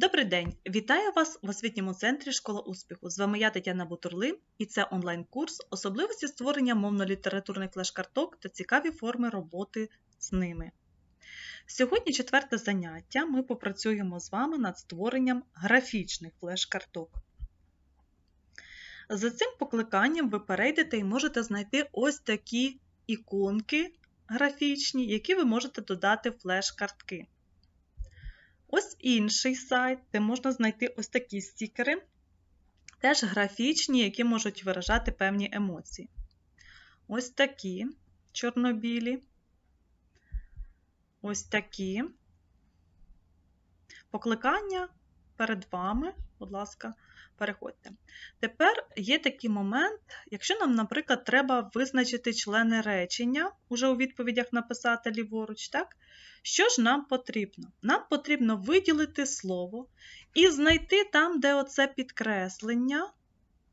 Добрий день! Вітаю вас в освітньому центрі Школа успіху. З вами я Тетяна Бутурлин, і це онлайн-курс особливості створення мовно-літературних флеш-карток та цікаві форми роботи з ними. Сьогодні четверте заняття. Ми попрацюємо з вами над створенням графічних флеш-карток. За цим покликанням ви перейдете і можете знайти ось такі іконки графічні, які ви можете додати в флеш-картки. Ось інший сайт, де можна знайти ось такі стікери, теж графічні, які можуть виражати певні емоції. Ось такі чорнобілі. Ось такі. Покликання перед вами, будь ласка, переходьте. Тепер є такий момент, якщо нам, наприклад, треба визначити члени речення, уже у відповідях написати ліворуч, так? Що ж нам потрібно? Нам потрібно виділити слово і знайти там, де оце підкреслення,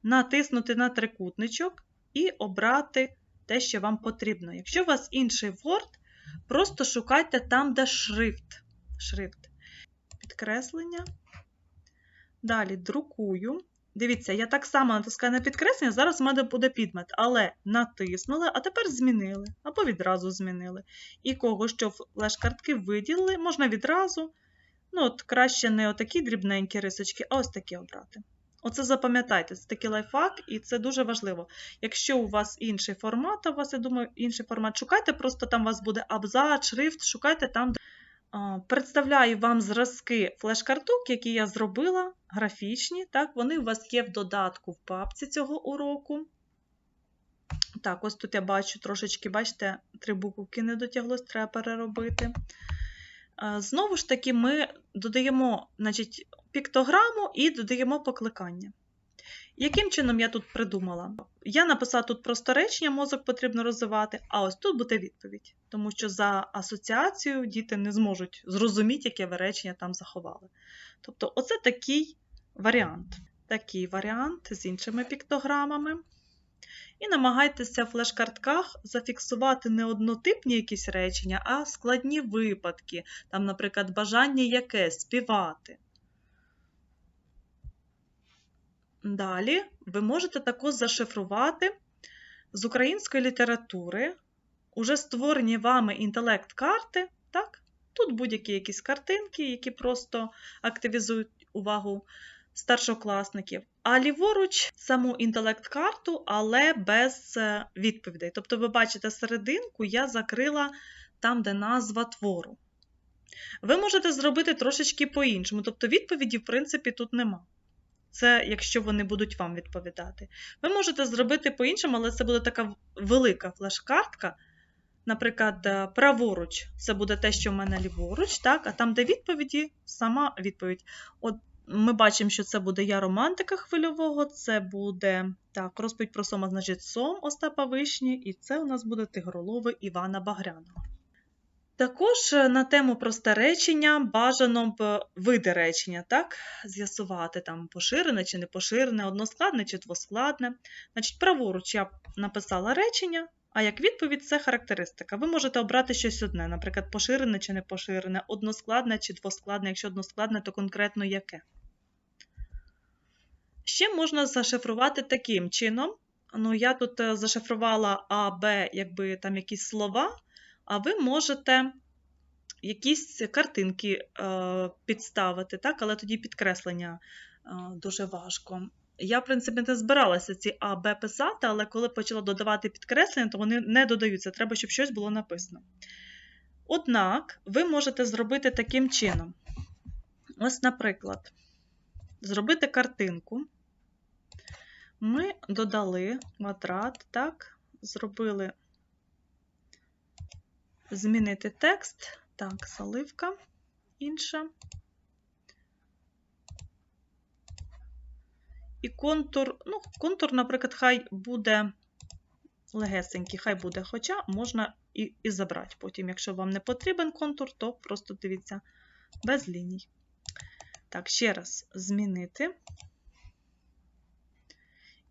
натиснути на трикутничок і обрати те, що вам потрібно. Якщо у вас інший Word, просто шукайте там, де шрифт. шрифт. Підкреслення. Далі друкую. Дивіться, я так само натискаю на підкреслення, зараз в мене буде підмет, але натиснули, а тепер змінили, або відразу змінили. І кого, що флеш-картки виділили, можна відразу. Ну, от Краще не отакі дрібненькі рисочки, а ось такі обрати. Оце запам'ятайте, це такий лайфхак, і це дуже важливо. Якщо у вас інший формат, у вас, я думаю, інший формат, шукайте, просто там у вас буде абзац, шрифт, шукайте там, де Представляю вам зразки флеш-карток, які я зробила, графічні. Так, Вони у вас є в додатку в папці цього уроку. Так, ось тут я бачу трошечки, бачите, три буквки не дотяглось, треба переробити. Знову ж таки, ми додаємо значить, піктограму і додаємо покликання. Яким чином я тут придумала? Я написала тут просто речення, мозок потрібно розвивати, а ось тут буде відповідь. Тому що за асоціацією діти не зможуть зрозуміти, яке ви речення там заховали. Тобто, оце такий варіант. Такий варіант з іншими піктограмами. І намагайтеся в флеш-картках зафіксувати не однотипні якісь речення, а складні випадки, там, наприклад, бажання яке співати. Далі ви можете також зашифрувати з української літератури уже створені вами інтелект-карти. так? Тут будь-які якісь картинки, які просто активізують увагу старшокласників. А ліворуч саму інтелект-карту, але без е, відповідей. Тобто, ви бачите серединку, я закрила там, де назва твору. Ви можете зробити трошечки по-іншому. Тобто, відповіді, в принципі, тут нема. Це якщо вони будуть вам відповідати. Ви можете зробити по-іншому, але це буде така велика флеш-картка. Наприклад, е, праворуч це буде те, що в мене ліворуч, так? а там, де відповіді, сама відповідь. От Ми бачимо, що це буде я романтика хвильового, це буде так, розповідь про сома, значить, сом Остапа Вишні, і це у нас буде тигролови Івана Багряного. Також е, на тему просте речення бажано б види речення, так, з'ясувати там поширене чи не поширене, односкладне чи двоскладне. Значить, праворуч я написала речення, а як відповідь це характеристика. Ви можете обрати щось одне, наприклад, поширене чи не поширене, односкладне чи двоскладне, якщо односкладне, то конкретно яке. Ще можна зашифрувати таким чином. Ну, Я тут е, зашифрувала А, Б, якби там якісь слова а ви можете якісь картинки е, підставити, так? але тоді підкреслення е, дуже важко. Я, в принципі, не збиралася ці А, Б писати, але коли почала додавати підкреслення, то вони не додаються. Треба, щоб щось було написано. Однак, ви можете зробити таким чином. Ось, наприклад, зробити картинку. Ми додали квадрат, так, зробили змінити текст. Так, заливка інша. І контур, ну, контур, наприклад, хай буде легесенький, хай буде, хоча можна і і забрати потім. Якщо вам не потрібен контур, то просто дивіться без ліній. Так, ще раз змінити.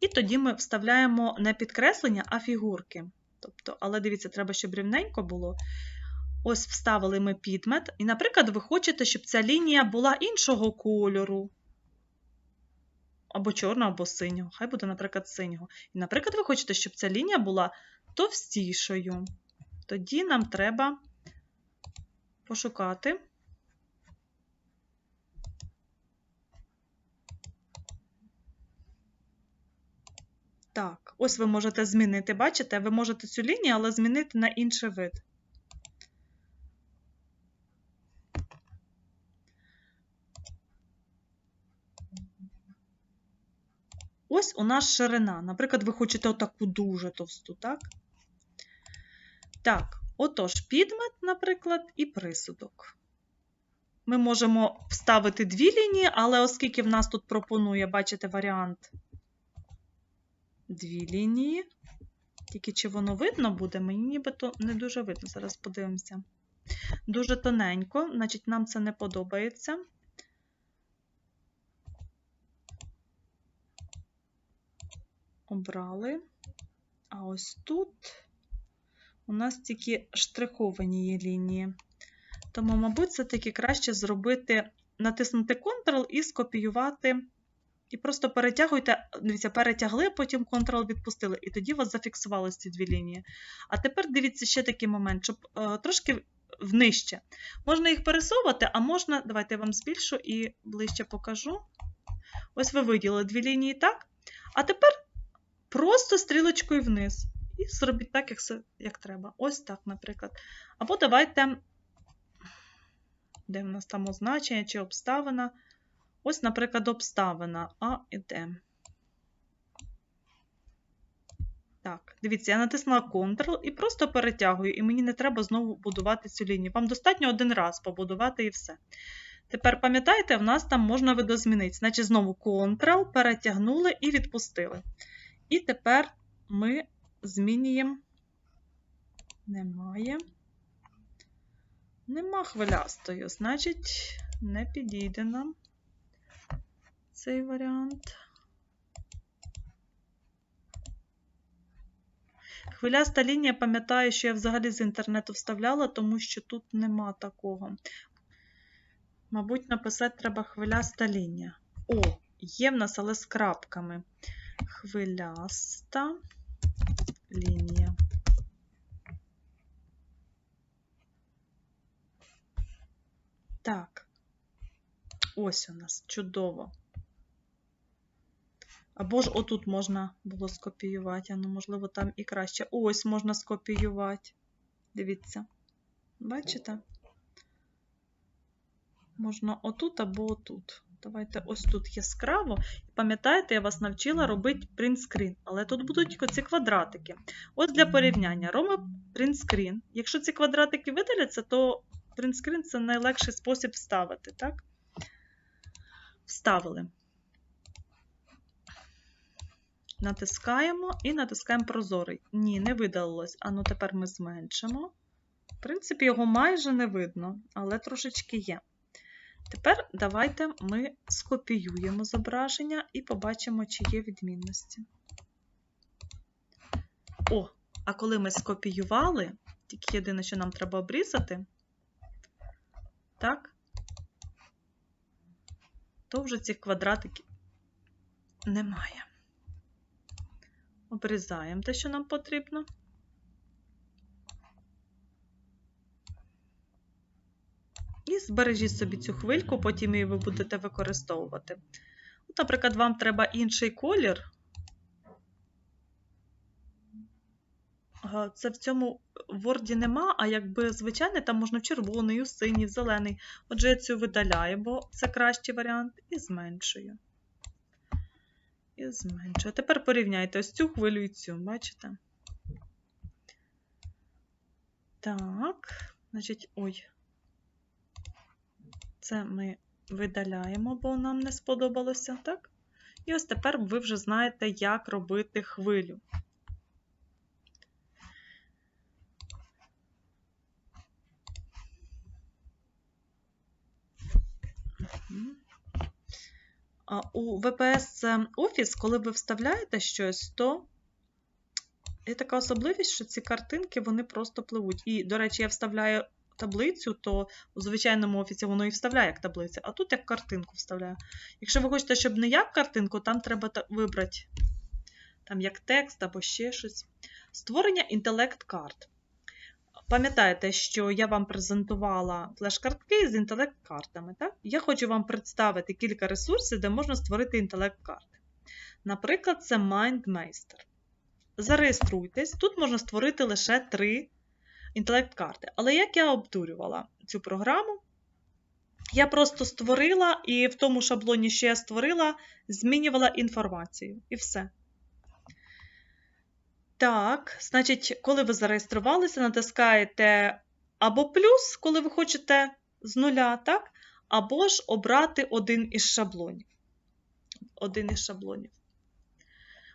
І тоді ми вставляємо не підкреслення, а фігурки. Тобто, Але дивіться, треба, щоб рівненько було. Ось вставили ми підмет, і, наприклад, ви хочете, щоб ця лінія була іншого кольору. Або чорного, або синього. Хай буде, наприклад, синього. І, наприклад, ви хочете, щоб ця лінія була товстішою. Тоді нам треба пошукати. Так, ось ви можете змінити, бачите, ви можете цю лінію, але змінити на інший вид. Ось у нас ширина. Наприклад, ви хочете отаку дуже товсту, так? Так, отож, підмет, наприклад, і присудок. Ми можемо вставити дві лінії, але оскільки в нас тут пропонує, бачите, варіант дві лінії. Тільки чи воно видно буде, мені нібито не дуже видно. Зараз подивимося. Дуже тоненько, значить, нам це не подобається. Обрали. А ось тут у нас тільки штриховані є лінії. Тому, мабуть, все-таки краще зробити, натиснути Ctrl і скопіювати. І просто перетягуйте, дивіться, перетягли, потім Ctrl відпустили, і тоді у вас зафіксувалися ці дві лінії. А тепер дивіться ще такий момент, щоб е, трошки внижче. Можна їх пересовувати, а можна, давайте я вам збільшу і ближче покажу. Ось ви виділили дві лінії так. А тепер просто стрілочкою вниз. І зробіть так, як, як треба. Ось так, наприклад. Або давайте, де в нас там означення чи обставина. Ось, наприклад, обставина А і Д. Так, дивіться, я натиснула Ctrl і просто перетягую, і мені не треба знову будувати цю лінію. Вам достатньо один раз побудувати і все. Тепер, пам'ятаєте, в нас там можна видозмінити. Значить, знову Ctrl, перетягнули і відпустили. І тепер ми змінюємо. Немає. Нема хвилястою, значить, не підійде нам цей варіант. Хвиляста лінія, пам'ятаю, що я взагалі з інтернету вставляла, тому що тут нема такого. Мабуть, написати треба хвиляста лінія. О, є в нас, але з крапками. Хвиляста лінія. Так, ось у нас чудово. Або ж отут можна було скопіювати, а ну, можливо, там і краще. Ось можна скопіювати. Дивіться. Бачите? Можна отут або отут. Давайте ось тут яскраво. Пам'ятаєте, я вас навчила робити принтскрін, але тут будуть ці квадратики. Ось для порівняння. Робимо принтскрін. Якщо ці квадратики видаляться, то принтскрін це найлегший спосіб вставити. так? Вставили. Натискаємо і натискаємо прозорий. Ні, не видалилось. А ну тепер ми зменшимо. В принципі, його майже не видно, але трошечки є. Тепер давайте ми скопіюємо зображення і побачимо, чи є відмінності. О, а коли ми скопіювали, тільки єдине, що нам треба обрізати, так, то вже цих квадратиків немає. Обрізаємо те, що нам потрібно. І збережіть собі цю хвильку, потім її ви будете використовувати. Наприклад, вам треба інший колір. Це в цьому Word нема, а якби звичайний, там можна червоний, синій, зелений. Отже, я цю видаляю, бо це кращий варіант, і зменшую. І зменшую. Тепер порівняйте ось цю хвилю і цю, бачите? Так, значить, ой. Це ми видаляємо, бо нам не сподобалося, так? І ось тепер ви вже знаєте, як робити хвилю. У VPS Office, коли ви вставляєте щось, то є така особливість, що ці картинки вони просто пливуть. І, до речі, я вставляю таблицю, то у звичайному офісі воно і вставляє як таблиця, а тут як картинку вставляє. Якщо ви хочете, щоб не як картинку, там треба вибрати там як текст або ще щось. Створення інтелект-карт. Пам'ятаєте, що я вам презентувала флеш-картки з інтелект-картами. Я хочу вам представити кілька ресурсів, де можна створити інтелект-карти. Наприклад, це MindMeister. Зареєструйтесь, тут можна створити лише три інтелект-карти. Але як я обдурювала цю програму, я просто створила і в тому шаблоні, що я створила, змінювала інформацію. І все. Так, значить, коли ви зареєструвалися, натискаєте або плюс, коли ви хочете з нуля, так? Або ж обрати один із шаблонів. Один із шаблонів.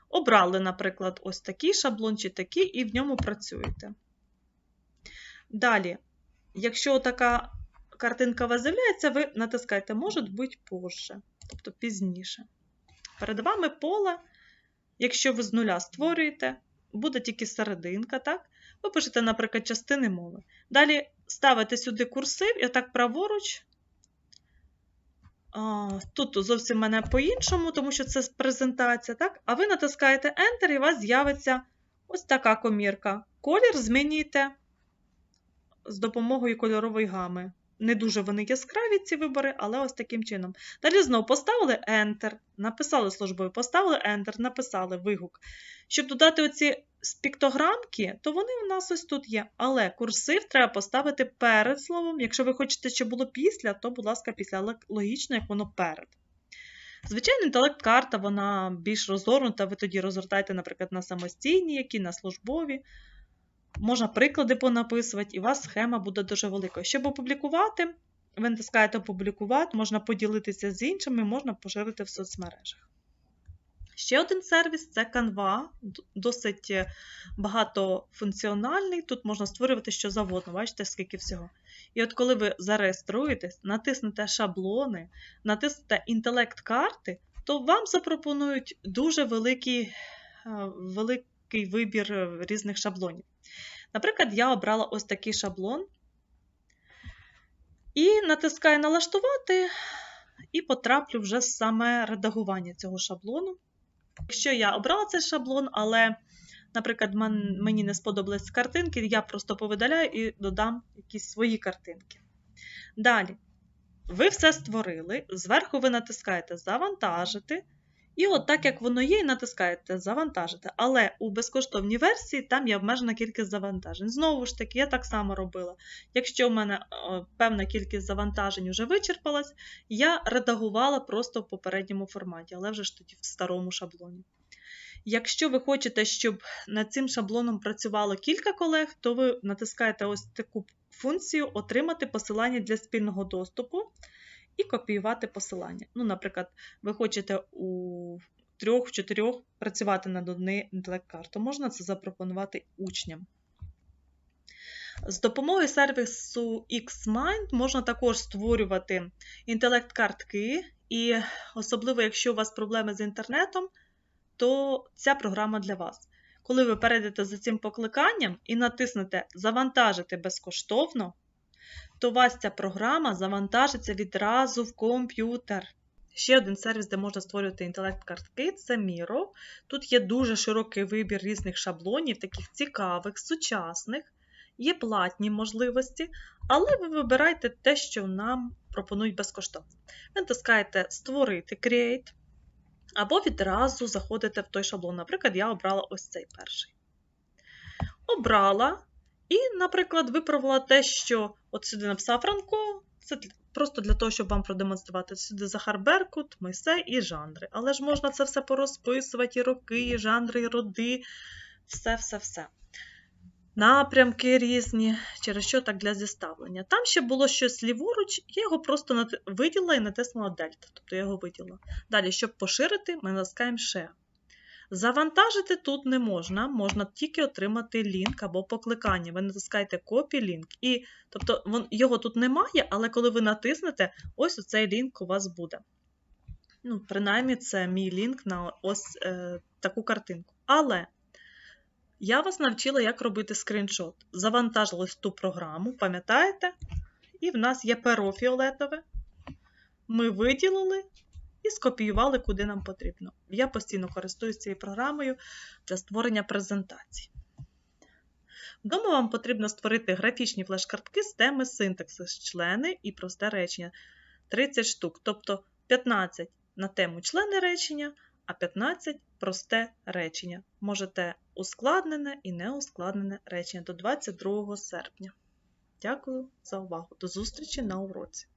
Обрали, наприклад, ось такий шаблон чи такий, і в ньому працюєте. Далі, якщо така картинка у вас з'являється, ви натискаєте може бути позже, тобто пізніше. Перед вами поле, якщо ви з нуля створюєте, буде тільки серединка, так? Ви пишете, наприклад, частини мови. Далі ставите сюди курсив і отак праворуч. Тут зовсім мене по-іншому, тому що це презентація, так? А ви натискаєте Enter, і у вас з'явиться ось така комірка. Колір змінюєте з допомогою кольорової гами. Не дуже вони яскраві, ці вибори, але ось таким чином. Далі знову поставили Enter, написали службою, поставили Enter, написали вигук. Щоб додати оці спіктограмки, то вони у нас ось тут є. Але курсив треба поставити перед словом. Якщо ви хочете, щоб було після, то, будь ласка, після але логічно, як воно перед. Звичайно, інтелект-карта, вона більш розгорнута, ви тоді розгортаєте, наприклад, на самостійні, які на службові. Можна приклади понаписувати, і у вас схема буде дуже великою. Щоб опублікувати, ви натискаєте опублікувати, можна поділитися з іншими, можна поширити в соцмережах. Ще один сервіс це Canva, досить багатофункціональний. Тут можна створювати що завгодно, бачите, скільки всього. І от коли ви зареєструєтесь, натиснете шаблони, натиснете інтелект-карти, то вам запропонують дуже великий, великий вибір різних шаблонів. Наприклад, я обрала ось такий шаблон і натискаю налаштувати, і потраплю вже в саме редагування цього шаблону. Якщо я обрала цей шаблон, але, наприклад, мені не сподобались картинки, я просто повидаляю і додам якісь свої картинки. Далі, ви все створили, зверху ви натискаєте Завантажити. І от так, як воно є, і натискаєте Завантажити. Але у безкоштовній версії там є обмежена кількість завантажень. Знову ж таки, я так само робила. Якщо в мене о, певна кількість завантажень вже вичерпалась, я редагувала просто в попередньому форматі, але вже ж тоді в старому шаблоні. Якщо ви хочете, щоб над цим шаблоном працювало кілька колег, то ви натискаєте ось таку функцію Отримати посилання для спільного доступу і копіювати посилання. Ну, Наприклад, ви хочете у трьох-чотирьох працювати над однією інтелект-карту, можна це запропонувати учням. З допомогою сервісу XMind можна також створювати інтелект-картки, і особливо, якщо у вас проблеми з інтернетом, то ця програма для вас. Коли ви перейдете за цим покликанням і натиснете Завантажити безкоштовно, то вас ця програма завантажиться відразу в комп'ютер. Ще один сервіс, де можна створювати інтелект-картки, це Miro. Тут є дуже широкий вибір різних шаблонів, таких цікавих, сучасних, є платні можливості, але ви вибираєте те, що нам пропонують безкоштовно. Ви натискаєте Створити Create, або відразу заходите в той шаблон. Наприклад, я обрала ось цей перший. Обрала. І, наприклад, виправила те, що от сюди написав Франко, це просто для того, щоб вам продемонструвати сюди Захар Беркут, Мойсей і жанри. Але ж можна це все порозписувати, і роки, і жанри, і роди, все-все-все. Напрямки різні, через що так для зіставлення. Там ще було щось ліворуч, я його просто виділа і натиснула Дельта, тобто я його виділа. Далі, щоб поширити, ми натискаємо Share. Завантажити тут не можна, можна тільки отримати лінк або покликання. Ви натискаєте Copy лінк. І, тобто вон, його тут немає, але коли ви натиснете, ось цей лінк у вас буде. Ну, Принаймні, це мій лінк на ось е, таку картинку. Але Я вас навчила, як робити скріншот. Завантажили ту програму, пам'ятаєте? І в нас є перо фіолетове. Ми виділили і скопіювали, куди нам потрібно. Я постійно користуюсь цією програмою для створення презентацій. Вдома вам потрібно створити графічні флеш-картки з теми синтаксис, члени і просте речення. 30 штук, тобто 15 на тему члени речення, а 15 просте речення. Можете ускладнене і неускладнене речення до 22 серпня. Дякую за увагу. До зустрічі на уроці.